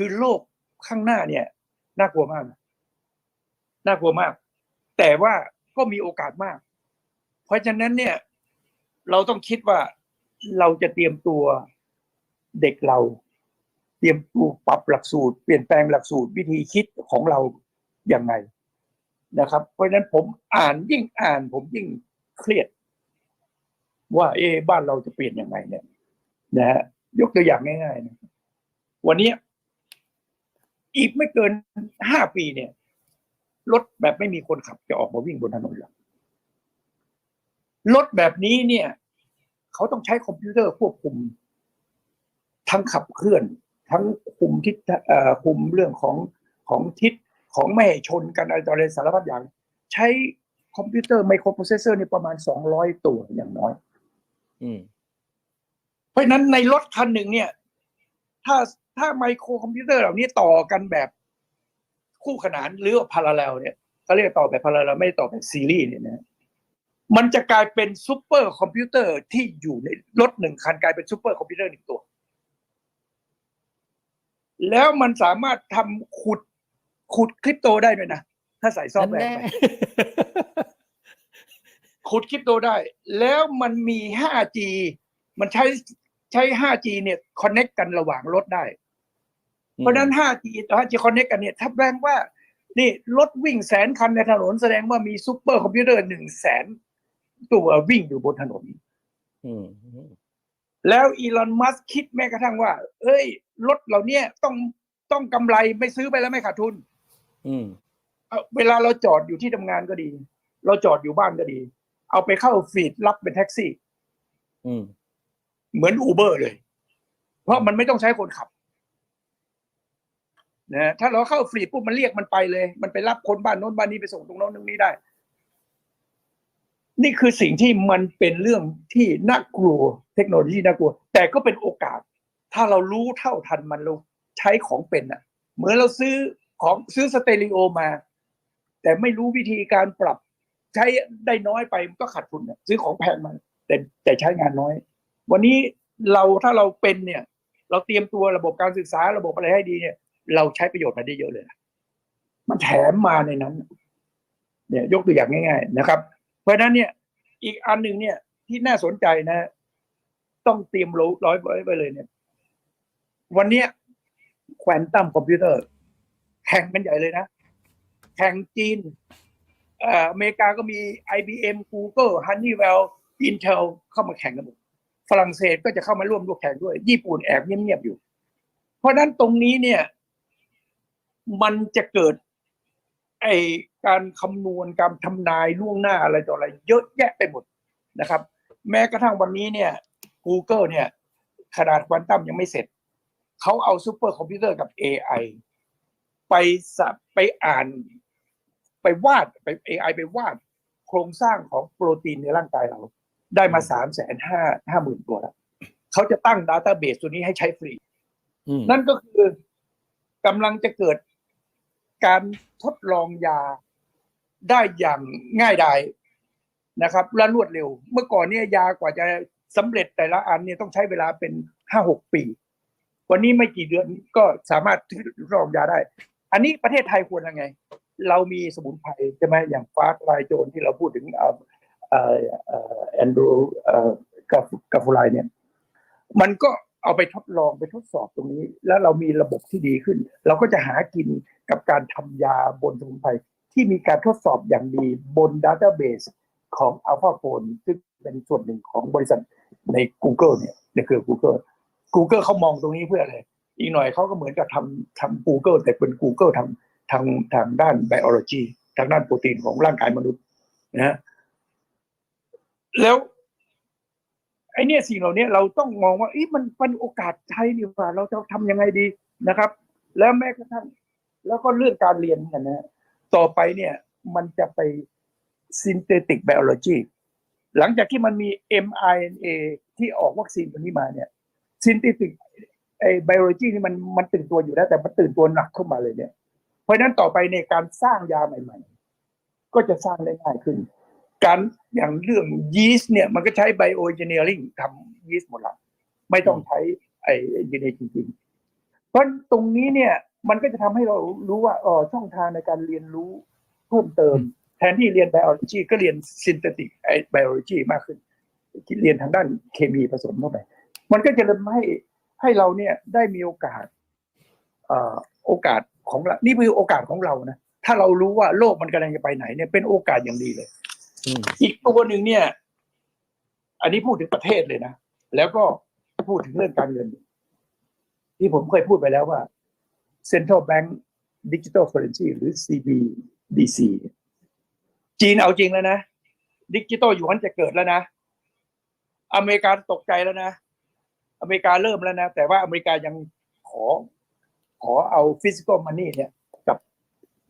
คือโลกข้างหน้าเนี่ยน่ากลัวมากน่ากลัวมาก แต่ว่าก็มีโอกาสมาก เพราะฉะนั้นเนี่ย เราต้องคิดว่าเราจะเตรียมตัวเด็กเรา เตรียมตัวปรับหลักสูตร เปลี่ยนแปลงหลักสูตรวิธีคิดของเราอย่างไงนะครับ เพราะฉะนั้นผมอ่านยิ่งอ่านผมยิ่งเครียด ว่าเอะบ้านเราจะเปลี่ยนยังไงเนี่ยนะฮะยกตัวอย่างง่ายๆนะวันนี้ อีกไม่เกินห้าปีเนี่ยรถแบบไม่มีคนขับจะออกมาวิ่งบนถนนแล้วรถแบบนี้เนี่ย เขาต้องใช้คอมพิวเตอร์ควบคุม ทั้งขับเคลื่อน ทั้งคุมทิศเอ่อคุมเรื่องของของทิศของไม่ให้ชนกันอะไรต่ออะไรสารพัดอย่าง ใช้คอมพิวเตอร์ไมโครโปรเซสเซอร์นี่ประมาณสองร้อยตัวอย่างน้อยอืมเพราะฉะนั้นในรถคันหนึ่งเนี่ย ถ้าถ้าไมโครคอมพิวเตอร์เหล่านี้ต่อกันแบบคู่ขนานหรือว่าพาราเลลเนี่ยเขาเรียกต่อแบบพาราเลลไม่ได้ต่อแบบซีรีส์เนี่ยนะมันจะกลายเป็นซูเปอร์คอมพิวเตอร์ที่อยู่ในรถหนึ่งคันกลายเป็นซูเปอร์คอมพิวเตอร์หนึ่งตัว แล้วมันสามารถทำขุดขุดคริปโตได้ด้วยนะ ถ้าใส่ซอฟต์แวร์นั่นไปแน่ขุดคริปโตได้ แล้วมันมี 5G มันใช้ ใช้ 5G เนี่ยคอนเน็กกันระหว่างรถได้ เพราะฉะนั้น 5G ต่อ 5G คอนเน็กกันเนี่ยถ้าแปลว่า นี่รถวิ่งแสนคันในถนนแสดงว่ามีซูเปอร์คอมพิวเตอร์หนึ่งแสนตัววิ่งอยู่บนถนนอืมแล้วอีลอนมัสคิดแม้กระทั่งว่า เอ้ย รถเหล่าเนี้ยต้องต้องกำไรไม่ซื้อไปแล้วไม่ขาดทุนอืมเอาเวลาเราจอดอยู่ที่ทำงานก็ดี เราจอดอยู่บ้านก็ดี เอาไปเข้าฟีดรับเป็นแท็กซี่อืม เหมือนอูเบอร์เลย เพราะมันไม่ต้องใช้คนขับนะถ้าเราเข้าฟรีปุ๊บมันเรียกมันไปเลย มันไปรับคนบ้านโน้นบ้านนี้ไปส่งตรงโน้นตรงนี้ได้ นี่คือสิ่งที่มันเป็นเรื่องที่น่ากลัว เทคโนโลยีน่ากลัว แต่ก็เป็นโอกาส ถ้าเรารู้เท่าทันมันเราใช้ของเป็นอะ เหมือนเราซื้อของซื้อสเตอริโอมา แต่ไม่รู้วิธีการปรับ ใช้ได้น้อยไปมันก็ขาดทุนซื้อของแพงมาแต่แต่ใช้งานน้อย วันนี้เราถ้าเราเป็นเนี่ย เราเตรียมตัวระบบการศึกษาระบบอะไรให้ดีเนี่ย เราใช้ประโยชน์มาได้เยอะเลยนะมันแถมมาในนั้น เนี่ย ยกตัวอย่างง่าย ๆ นะครับ เพราะฉะนั้นเนี่ย อีกอันหนึ่งเนี่ย ที่น่าสนใจนะ ต้องเตรียมรู้ร้อยไว้เลยเนี่ย วันเนี้ยควนตัมคอมพิวเตอร์ แข่งกันใหญ่เลยนะ แข่งจีนเอ่ออเมริกาก็มี IBM Google Honeywell Intel เข้ามาแข่งกันหมด ฝรั่งเศสก็จะเข้ามาร่วมร่วมแข่งด้วย ญี่ปุ่นแอบเงียบๆอยู่ เพราะนั้นตรงนี้เนี่ย มันจะเกิด ไอการคำนวณการทำนายล่วงหน้าอะไรต่ออะไร เยอะแยะไปหมดนะครับ แม้กระทั่งวันนี้เนี่ย Google เนี่ยขนาดควอนตัมยังไม่เสร็จ เขาเอาซูเปอร์คอมพิวเตอร์กับ AI ไปสะไปอ่าน ไปวาดไป AI ไปวาด โครงสร้างของโปรตีนในร่างกายเรา ได้มาสามแสนห้าห้าหมื่นตัวแล้วเขาจะตั้งด a ต้าเบสตัวนี้ให้ใช้ฟรีอืมนั่นก็คือกำลังจะเกิดการทดลองยาได้อย่างง่ายดายนะครับ และรวดเร็ว เมื่อก่อนเนี่ยยากว่าจะสำเร็จแต่ละอันเนี่ยต้องใช้เวลาเป็นห้าหกปี วันนี้ไม่กี่เดือนก็สามารถทดลองยาได้ อันนี้ประเทศไทยควรยังไง เรามีสมุนไพรใช่ไหมอย่างฟ้าทลายโจรที่เราพูดถึง แอนดรูกาฟูไลเนี่ย มันก็เอาไปทดลองไปทดสอบตรงนี้ แล้วเรามีระบบที่ดีขึ้น เราก็จะหากินกับการทำยาบนสมุนไพรที่มีการทดสอบอย่างดีบนดัตเตอร์เบสของ Alpha p h o n ซึ่งเป็นส่วนหนึ่งของบริษัทใน Google เนี่ยในเครือ Google Google เขามองตรงนี้เพื่ออะไร อีกหน่อยเขาก็เหมือนกับทำทำ Google แต่เป็น Google ทำทางทางด้าน biology ทางด้านโปรตีนของร่างกายมนุษย์นะ แล้ว ไอเนี่ยสิ่งเหล่านี้เราต้องมองว่าอีมันเป็นโอกาสใช้ดีกว่า เราจะทำยังไงดีนะครับ แล้วแม้กระทั่งแล้วก็เรื่องการเรียนกันนะฮะต่อไปเนี่ย มันจะไป synthetic biology หลังจากที่มันมี mRNA ที่ออกวัคซีนตัวนี้มาเนี่ย synthetic ไอ้ biology นี่มันมันตื่นตัวอยู่แล้ว แต่มันตื่นตัวหนักเข้ามาเลยเนี่ย เพราะฉะนั้นต่อไปในการสร้างยาใหม่ ๆ ก็จะสร้างได้ง่ายขึ้น การอย่างเรื่องยีสต์เนี่ยมันก็ใช้ไบโอเจเนียริงทำยีสต์หมดละไม่ต้องใช้ไอ้ยีเนจริงๆเพราะราะตรงนี้เนี่ยมันก็จะทำให้เรารู้ว่าอ๋อช่องทางในการเรียนรู้เพิ่มเติม แทนที่เรียน biology ก็เรียน synthetic biology มากขึ้นที่เรียนทางด้านเคมีผสมเข้าไป มันก็จะทำให้ให้เราเนี่ยได้มีโอกาสเอ่อโอกาสของเรานี่คือโอกาสของเรานะถ้าเรารู้ว่าโลกมันกำลังจะไปไหนเนี่ยเป็นโอกาสอย่างดีเลย อีกตัวหนึ่งเนี่ย อันนี้พูดถึงประเทศเลยนะ แล้วก็พูดถึงเรื่องการเงิน ที่ผมเคยพูดไปแล้วว่า Central Bank Digital Currency หรือ CBDC จีนเอาจริงแล้วนะดิจิตอลหยวนจะเกิดแล้วนะ อเมริกาตกใจแล้วนะ อเมริกาเริ่มแล้วนะ แต่ว่าอเมริกายังขอ ขอเอาฟิสิกอลมันนี่เนี่ย กับ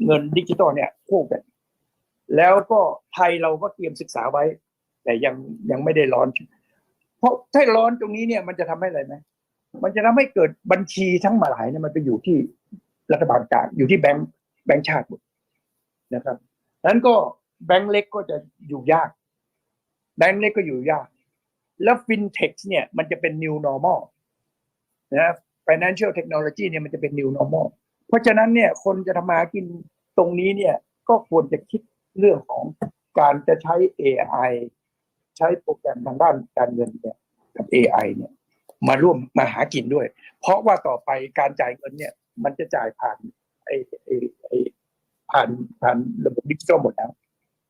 เงินดิจิตอลเนี่ยคู่กัน แล้วก็ไทยเราก็เตรียมศึกษาไว้ แต่ยังยังไม่ได้ร้อน เพราะถ้าร้อนตรงนี้เนี่ยมันจะทำให้อะไรไหมมันจะทำให้เกิดบัญชีทั้งหลายเนี่ยมันไปอยู่ที่รัฐบาลกลางอยู่ที่แบงก์แบงก์ชาติหมดนะครับนั้นก็แบงก์เล็กก็จะอยู่ยาก แบงก์เล็กก็อยู่ยาก แล้วฟินเทคเนี่ยมันจะเป็น new normal นะ financial technology เนี่ยมันจะเป็น new normal เพราะฉะนั้นเนี่ยคนจะทำมากินตรงนี้เนี่ยก็ควรจะคิด เรื่องของการจะใช้ AI ใช้โปรแกรมทางด้านการเงินเนี่ยกับ AI เนี่ยมาร่วมมาหากินด้วย เพราะว่าต่อไปการจ่ายเงินเนี่ย มันจะจ่ายผ่านไอ้ไอ้ไอ้ผ่านผ่านระบบดิจิทัลหมดแล้ว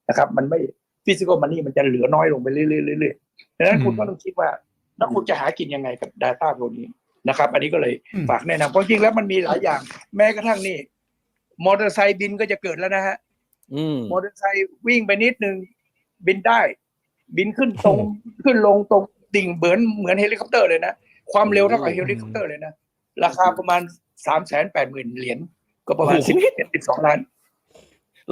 นะครับ มันไม่ฟิสิกอลมันนี่มันจะเหลือน้อยลงไปเรื่อยๆเรื่อยๆดังนั้นคุณก็ต้องคิดว่าแล้วคุณจะหากินยังไงกับ Data ตัวนี้นะครับ อันนี้ก็เลยอืมฝากแนะนำเพราะจริงแล้วมันมีหลายอย่าง แม้กระทั่งนี่มอเตอร์ไซค์บินก็จะเกิดแล้วนะฮะอื มมอเตอร์ไซค์วิ่งไปนิดนึง บินได้ บินขึ้นตรงขึ้นลงตรงดิ่งเหมือนเหมือนเฮลิคอปเตอร์เลยนะ ความเร็วเท่ากับอืมเฮลิคอปเตอร์เลยนะ ราคาประมาณสามแสนแปดหมื่นเหรียญก็ประมาณโอ้โหสิบสิบสองล้าน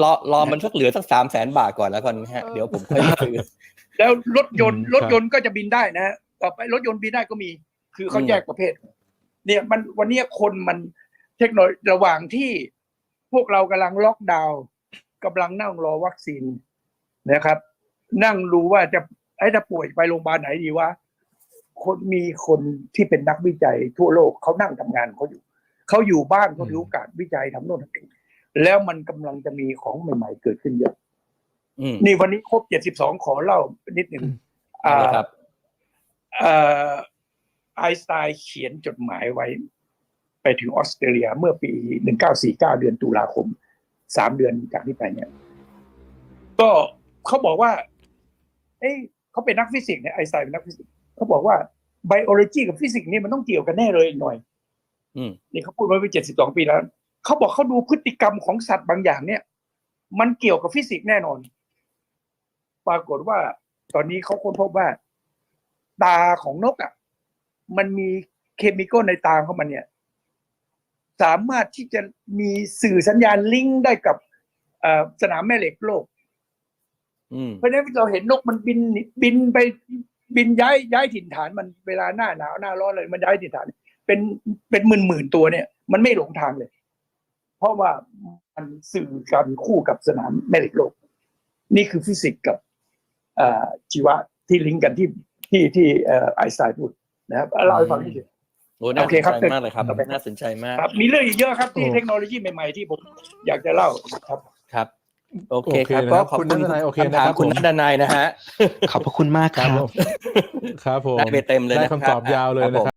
รอรอมันสักเหลือสักสามแสนบาทก่อนแล้วกันฮะเดี๋ยวผมค่อยซื้อแล้วรถยนต์อืมรถยนต์ก็จะบินได้นะฮะต่อไปรถยนต์บินได้ก็มี คือเขาอืมแยกประเภท เนี่ยมันวันเนี้ยคนมันเทคโนโลยีระหว่างที่พวกเรากำลังล็อกดาวน์ กำลังนั่งรอวัคซีนนะครับ นั่งรู้ว่าจะไอ้ถ้าป่วยไปโรงพยาบาลไหนดีวะคนมีคนที่เป็นนักวิจัยทั่วโลกเขานั่งทำงานเขาอยู่เขาอยู่บ้านเขาถือโอกาสวิจัยทำโน่นทำนี่แล้วมันกำลังจะมีของใหม่ ๆ เกิดขึ้นเยอะอืมนี่วันนี้ครบ72ขอเล่านิดหนึ่งเอาเลยครับเอ่อไอน์สไตน์เขียนจดหมายไว้ ไปถึงออสเตรเลียเมื่อปี1949เดือนตุลาคม สามเดือนจากนี้ไปเนี่ย ก็เขาบอกว่า เอ้ยเขาเป็นนักฟิสิกส์เนี่ยไอน์สไตน์เป็นนักฟิสิกส์เขาบอกว่าไบโอโลจีกับฟิสิกส์นี่มันต้องเกี่ยวกันแน่เลยอีกหน่อยอืมนี่เขาพูดมาเป็นเจ็ดสิบสองปีแล้วเขาบอกเขาดูพฤติกรรมของสัตว์บางอย่างเนี่ย มันเกี่ยวกับฟิสิกส์แน่นอน ปรากฏว่า ตอนนี้เขาค้นพบว่า ตาของนกอะ มันมีเคมีคอลในตาของมันเนี่ย สามารถที่จะมีสื่อสัญญาณลิงก์ได้กับเอ่อสนามแม่เหล็กโลกอืมเพราะฉะนั้นเราเห็นนกมันบินบินไปบินย้ายย้ายถิ่นฐานมันเวลาหน้าหนาวหน้าร้อนอะไรมันย้ายถิ่นฐาน เป็นเป็นหมื่นหมื่นๆตัวเนี่ย มันไม่หลงทางเลย เพราะว่ามันสื่อกันคู่กับสนามแม่เหล็กโลก นี่คือฟิสิกส์กับเอ่อชีวะที่ลิงก์กันที่ที่ที่เอ่อไอน์สไตน์พูดนะครับเล่าให้ฟังนิดเดียว โอ้น่าโอสเคนครับใจมากเลยครับต่อไปครับ น่าสนใจมากครับมีเรื่องอีกเยอะครับที่โอ้เทคโนโลยีใหม่ๆที่ผมอยากจะเล่าครับครับโอเคโอเคครับนะก็ครับขอบคุณคุณนัทนายโอเคคำถามนะครับคุณผมนัทนายนะฮะขอบพระคุณมากคครัรับบผมครับผมได้ไปเต็มเลยได้นะคำตอบยาวเลยรับนะผมครับ